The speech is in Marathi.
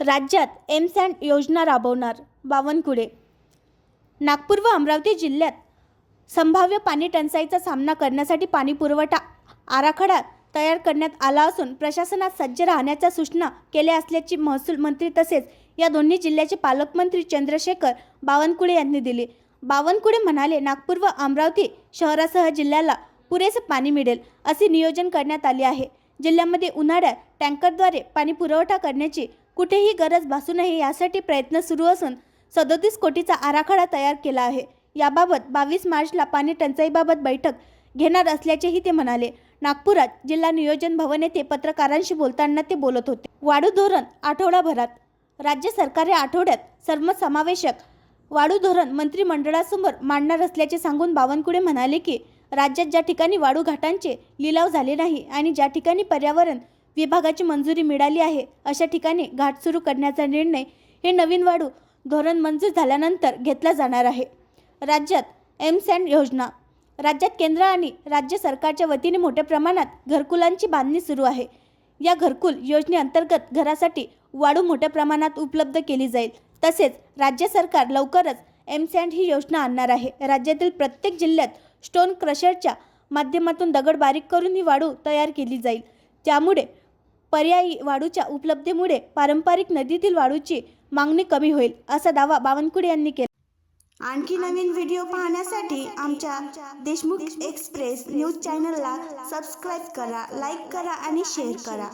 राज्यात एम्स अँड योजना राबवणार. बावनकुळे. नागपूर व अमरावती जिल्ह्यात संभाव्य पाणी टंचाईचा सामना करण्यासाठी पाणी पुरवठा आराखडा तयार करण्यात आला असून प्रशासनात सज्ज राहण्याच्या सूचना केल्या असल्याची महसूल मंत्री तसेच या दोन्ही जिल्ह्याचे पालकमंत्री चंद्रशेखर बावनकुळे यांनी दिली. बावनकुळे म्हणाले नागपूर व अमरावती शहरासह जिल्ह्याला पुरेसे पाणी मिळेल असे नियोजन करण्यात आले आहे. जिल्ह्यामध्ये उन्हाळ्यात टँकरद्वारे पाणी पुरवठा करण्याची कुठेही गरज भासू नये यासाठी प्रयत्न सुरू असून सदोतीस कोटीचा आराखडा तयार केला आहे. याबाबत बावीस मार्चला पाणी टंचाईबाबत बैठक घेणार असल्याचेही ते म्हणाले. नागपुरात जिल्हा नियोजन भवन येथे पत्रकारांशी बोलताना ते बोलत होते. वाढू धोरण आठवडाभरात. राज्य सरकार या आठवड्यात सर्वसमावेशक वाढू धोरण मंत्रिमंडळासमोर मांडणार असल्याचे सांगून बावनकुळे म्हणाले की राज्यात ज्या ठिकाणी वाढू घाटांचे लिलाव झाले नाही आणि ज्या ठिकाणी पर्यावरण विभागाची मंजुरी मिळाली आहे. अशा ठिकाणी घाट सुरू करण्याचा निर्णय हे नवीन वाढू धोरण मंजूर झाल्यानंतर घेतला जाणार आहे. राज्यात एम अँड योजना. राज्यात केंद्र आणि राज्य सरकारच्या वतीने मोठ्या प्रमाणात घरकुलांची बांधणी सुरू आहे. या घरकुल योजनेअंतर्गत घरासाठी वाढू मोठ्या प्रमाणात उपलब्ध केली जाईल. तसेच राज्य सरकार लवकरच एम अँड ही योजना आणणार आहे. राज्यातील प्रत्येक जिल्ह्यात स्टोन क्रशरच्या माध्यमातून दगड बारीक करून ही वाढू तयार केली जाईल. त्यामुळे पर्यायी वाढूच्या उपलब्धीमुळे पारंपरिक नदीतील वाढूची मागणी कमी होईल असा दावा बावनकुळे यांनी केला. आणखी नवीन व्हिडिओ पाहण्यासाठी आमच्या देशमुख एक्सप्रेस न्यूज चॅनलला सबस्क्राईब करा लाईक करा आणि शेअर करा.